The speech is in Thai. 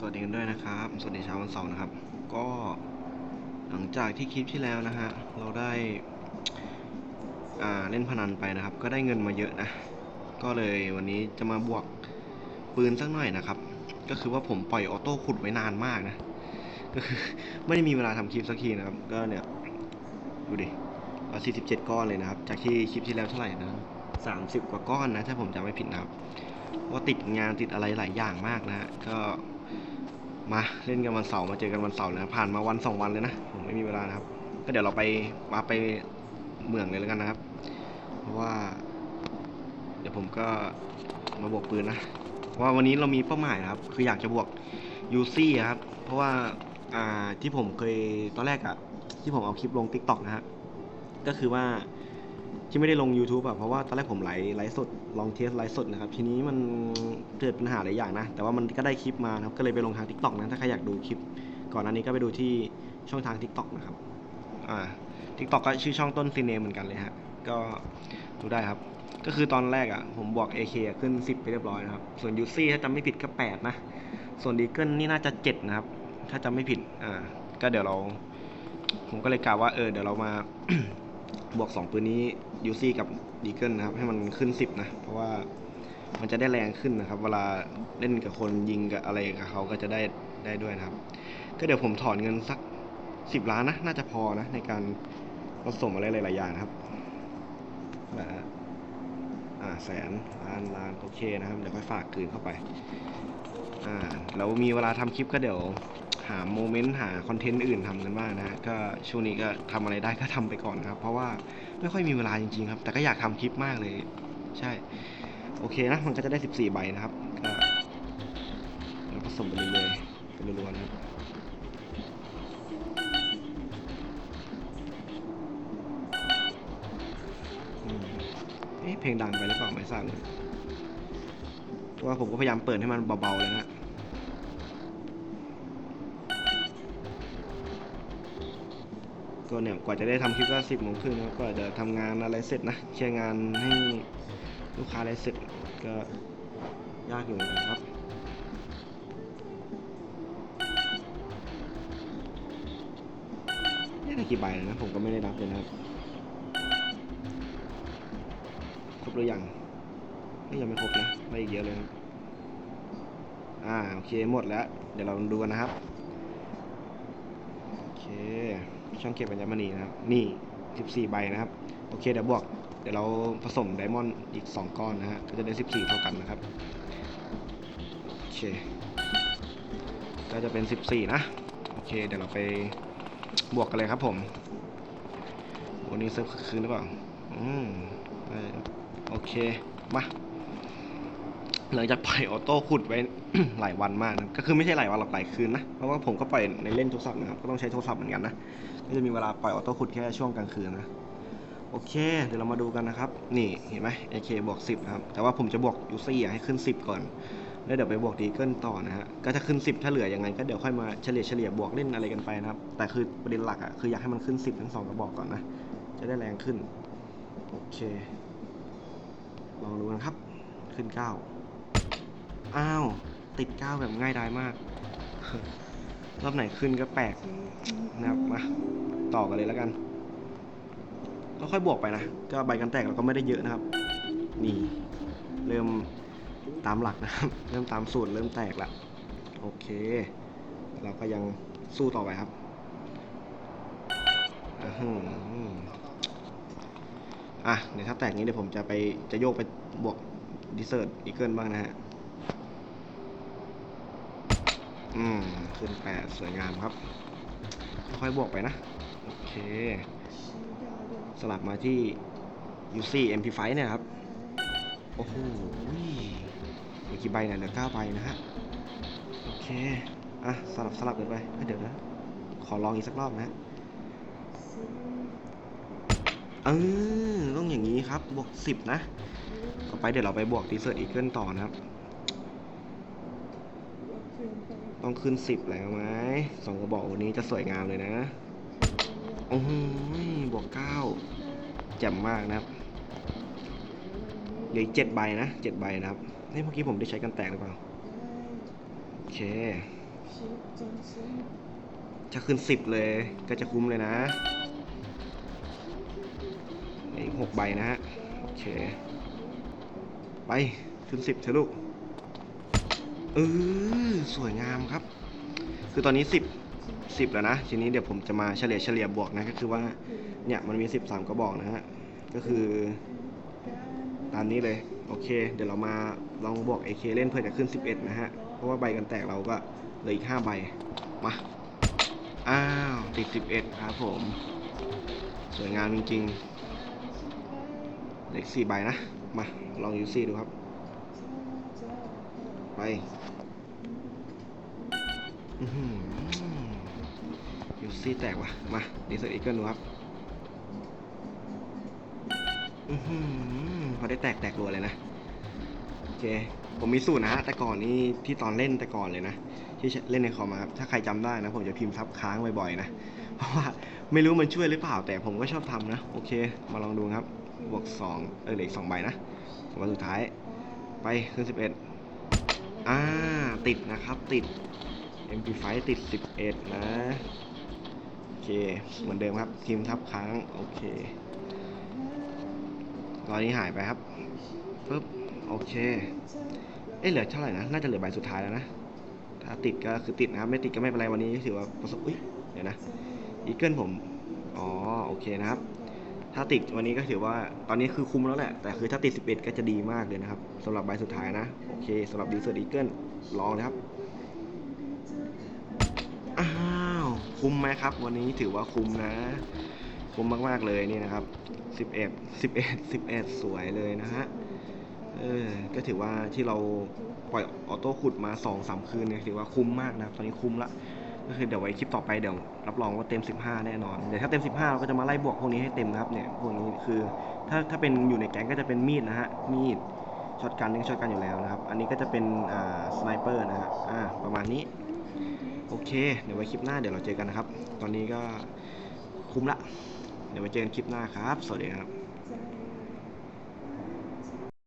สวัสดีกันด้วยนะครับ สวัสดีเช้าวันเสาร์นะครับ ก็หลังจากที่คลิปที่แล้วนะฮะ เราได้อ่าเล่นพนันไปนะครับ ก็ได้เงินมาเยอะนะ ก็เลยวันนี้จะมาบวกปืนสักหน่อยนะครับ ก็คือว่าผมปล่อยออโต้ขุดไว้นานมากนะ ก็คือไม่ได้มีเวลาทำคลิปสักทีนะครับ ก็เนี่ยดูดิเอา47 ก้อนเลยนะครับ จากที่คลิปที่แล้วเท่าไหร่นะ30 กว่าก้อนนะถ้าผมจำไม่ผิดนะครับว่าติดงานติดอะไรหลายอย่างมากนะฮะก็ มาเล่นกันวันเสาร์มาเจอกันวันเสาร์นะผ่านมาวันสองวันเลยนะผมไม่มีเวลานะครับ ก็เดี๋ยวเราไปมาไปเมืองเลยแล้วกันนะครับ เพราะว่า เดี๋ยวผมก็มาบวกปืนนะว่าวันนี้เรามีเป้าหมายนะครับ คืออยากจะบวกยูซี่ครับ เพราะว่าอ่าที่ผมเคยตอนแรกอะที่ผมเอาคลิปลง t ิ k t o k นะฮะก็คือว่า ที่ไม่ได้ลง YouTube อะเพราะว่าตอนแรกผมไลฟ์ไลฟ์สดลองเทสไลฟ์สดนะครับ ทีนี้มันเกิดปัญหาหลายอย่างนะ แต่ว่ามันก็ได้คลิปมาครับก็เลยไปลงทาง TikTok นะถ้าใครอยากดูคลิป ก่อนหน้านี้ก็ไปดูที่ช่องทาง TikTok นะครับอ่า TikTok ก็ชื่อช่องต้นซีเนมเหมือนกันเลยฮะก็ดูได้ครับ ก็คือตอนแรกอะผมบอก AK ขึ้น 10 ไปเรียบร้อยนะครับ ส่วน UC ถ้าจำไม่ผิดก็ 8 นะ ส่วนดีเกิลนี่น่าจะ 7 นะครับ ถ้าจำไม่ผิดอ่าก็เดี๋ยวเรา ผมก็เลยกล่าวว่าเออเดี๋ยวเรามา บวก2ปืนนี้ยูซี่กับดีเกิลนะครับ ให้มันขึ้น 10 นะ เพราะว่ามันจะได้แรงขึ้นนะครับ เวลาเล่นกับคนยิงกับอะไรกับเขาก็จะได้ได้ด้วยนะครับ ก็เดี๋ยวผมถอนเงินสัก 10 ล้านนะ น่าจะพอนะ ในการผสมอะไรหลาย ๆ อย่างนะครับแบบอ่าแสนล้านล้านโอเคนะครับ เดี๋ยวค่อยฝากคืนเข้าไป อ่าเรามีเวลาทำคลิปก็เดี๋ยว หาโมเมนต์หาคอนเทนต์อื่นทำกันบ้างนะก็ช่วงนี้ก็ทำอะไรได้ก็ทำไปก่อนครับ เพราะว่าไม่ค่อยมีเวลาจริงๆครับ แต่ก็อยากทำคลิปมากเลย ใช่ โอเคนะ มันก็จะได้ 14 ใบนะครับก็เดี๋ยวผสมไปเรื่อยๆไปรัวๆนะครับเอ๊ะเพลงดังไปหรือเปล่าไม่ทราบเลยเพราะว่าผมก็พยายามเปิดให้มันเบาๆเลยนะ ก็เนี่ยกว่าจะได้ทำคลิปก็สิบโมงครึ่งนะกว่าจะทำงานอะไรเสร็จนะเคลียร์งานให้ลูกค้าอะไรเสร็จก็ยากอยู่นกันครับนี่ได้กี่ใบแล้วนะผมก็ไม่ได้นับเลยนะครับครบหรือยังนี่ยังไม่ครบนะไม่อีกเยอะเลยนะอ่าโอเคหมดแล้ว เดี๋ยวเราดูกันนะครับโอเค ช่องเก็บอัญมณีนะครับ นี่ 14 ใบนะครับ โอเคเดี๋ยวบวก เดี๋ยวเราผสมไดมอนด์อีก 2 ก้อนนะฮะ ก็จะได้ 14 เท่ากันนะครับ โอเค ก็จะเป็น 14 นะ โอเค เดี๋ยวเราไปบวกกันเลยครับผม วันนี้เซิร์ฟคืนหรือเปล่า อืมโอเค มา หลังจากปล่อยออโต้ขุดไว้ หลายวันมากนะก็คือไม่ใช่หลายวันหรอกหลายคืนนะ เพราะว่าผมก็ปล่อยในเล่นโทรศัพท์นะครับ ก็ต้องใช้โทรศัพท์เหมือนกันนะ ก็จะมีเวลาปล่อยออโต้ขุดแค่ช่วงกลางคืนนะ โอเค เดี๋ยวเรามาดูกันนะครับ นี่เห็นไหม AK บวก10นะครับ แต่ว่าผมจะบวกยูซี่ให้ขึ้น 10 ก่อน แล้วเดี๋ยวไปบวกดีเกิลต่อนะฮะ ก็จะขึ้น 10 ถ้าเหลือยังไง ก็เดี๋ยวค่อยมาเฉลี่ยเฉลี่ยบวกเล่นอะไรกันไปนะครับ แต่คือประเด็นหลักอะคืออยากให้มันขึ้น 10 ทั้งสองกระบอกก่อนนะ จะได้แรงขึ้น โอเค ลองดูนะครับ ขึ้น 9 อ้าว ติด9แบบง่ายดายมาก รอบไหนขึ้นก็แปลกนะครับมาต่อกันเลยแล้วกันก็ค่อยบวกไปนะ ก็ใบกันแตกเราก็ไม่ได้เยอะนะครับ นี่ เริ่มตามหลักนะครับ เริ่มตามสูตรเริ่มแตกละโอเค เราก็ยังสู้ต่อไปครับอะเดี๋ยวถ้าแตกนี้เดี๋ยวผมจะไปจะโยกไปบวกดิเซอร์อีเกิลบ้างนะฮะ อืม ขึ้นแปดสวยงามครับ ค่อยๆบวกไปนะ โอเค สลับมาที่ UC MP5 เนี่ยครับ โอ้โหมีกี่ใบเนี่ยเหลือเก้าใบนะฮะ โอเค อะ สลับสลับกันไปเอ้ยเดี๋ยวนะ ขอลองอีกสักรอบนะฮะเออต้องอย่างนี้ครับ บวกสิบนะ ต่อไปเดี๋ยวเราไปบวกดีเซอร์อีเกิลต่อนะครับ ต้องขึ้นสิบแล้วไหมสองกระบอกวันนี้จะสวยงามเลยนะ โอ้โหบวกเก้าแจ่มมากนะครับเหลืออีกเจ็ดใบนะเจ็ดใบนะครับนี่เมื่อกี้ผมได้ใช้กันแตกหรือเปล่า โอเค จะขึ้นสิบเลยก็จะคุ้มเลยนะอีกหกใบนะฮะ โอเค ไป ขึ้นสิบเถอะลูก เออสวยงามครับ คือตอนนี้สิบสิบแล้วนะ ทีนี้เดี๋ยวผมจะมาเฉลี่ยเฉลี่ยบวกนะ ก็คือว่า เนี่ยมันมีสิบสามกระบอกนะฮะ ก็คือ ตามนี้เลย โอเค เดี๋ยวเรามาลองบวก AK เล่นเพื่อจะขึ้น 11 นะฮะ เพราะว่าใบกันแตกเราก็เหลืออีก 5 ใบ มา อ้าวติด 11 ครับผม สวยงามจริงๆ เล็ก4ใบนะ มา ลองยูซี่ดูครับ ไปอือหือยูซี่แตกว่ะ มาดีเซอร์อีเกิลดูครับพอได้แตกแตกรัวเลยนะ โอเค ผมมีสูตรนะฮะ แต่ก่อนนี่ที่ตอนเล่นแต่ก่อนเลยนะ ที่เล่นในคอมครับ ถ้าใครจำได้นะ ผมจะพิมพ์ซับค้างบ่อยๆนะ เพราะว่าไม่รู้มันช่วยหรือเปล่า แต่ผมก็ชอบทำนะ โอเค มาลองดูครับ บวกสองเออเหลืออกสองใบนะวันสุดท้าย ไปขึ้นสิบเอ็ด อ่า ติดนะครับติด MP5 ติด 11 นะ โอเค เหมือนเดิมครับ ทีมทับค้าง โอเคตอนนี้หายไปครับปึ๊บ โอเค เอ๊ะเหลือเท่าไหร่นะ น่าจะเหลือใบสุดท้ายแล้วนะ ถ้าติดก็คือติดนะครับ ไม่ติดก็ไม่เป็นไรวันนี้ถือว่าประสบ อุ้ย เดี๋ยวนะ อีเกิลผม อ๋อ โอเคนะครับ ถ้าติดวันนี้ก็ถือว่าตอนนี้คือคุ้มแล้วแหละ แต่คือถ้าติด 11 ก็จะดีมากเลยนะครับสำหรับใบสุดท้ายนะ โอเคสำหรับดีเซอร์อีเกิลลองนะครับ อ้าวคุ้มไหมครับ วันนี้ถือว่าคุ้มนะ คุ้มมากๆเลยนี่นะครับ 11 11 11 สวยเลยนะฮะเออก็ถือว่าที่เราปล่อยออโต้ขุดมา2อสามคืนเนี่ยถือว่าคุ้มมากนะครับ ตอนนี้คุ้มละ ก็คือเดี๋ยวไว้คลิปต่อไปเดี๋ยวรับรองว่าเต็ม 15 แน่นอน เดี๋ยวถ้าเต็ม 15 เราก็จะมาไล่บวกพวกนี้ให้เต็มนะครับเนี่ยพวกนี้คือถ้าถ้าเป็นอยู่ในแก๊งก็จะเป็นมีดนะฮะมีดช็อตกันนี่ช็อตกันอยู่แล้วนะครับ อันนี้ก็จะเป็นอ่าสไนเปอร์นะฮะอ่าประมาณนี้โอเค เดี๋ยวไว้คลิปหน้าเดี๋ยวเราเจอกันนะครับ ตอนนี้ก็คุ้มละ เดี๋ยวไว้เจอกันคลิปหน้าครับ สวัสดีครับ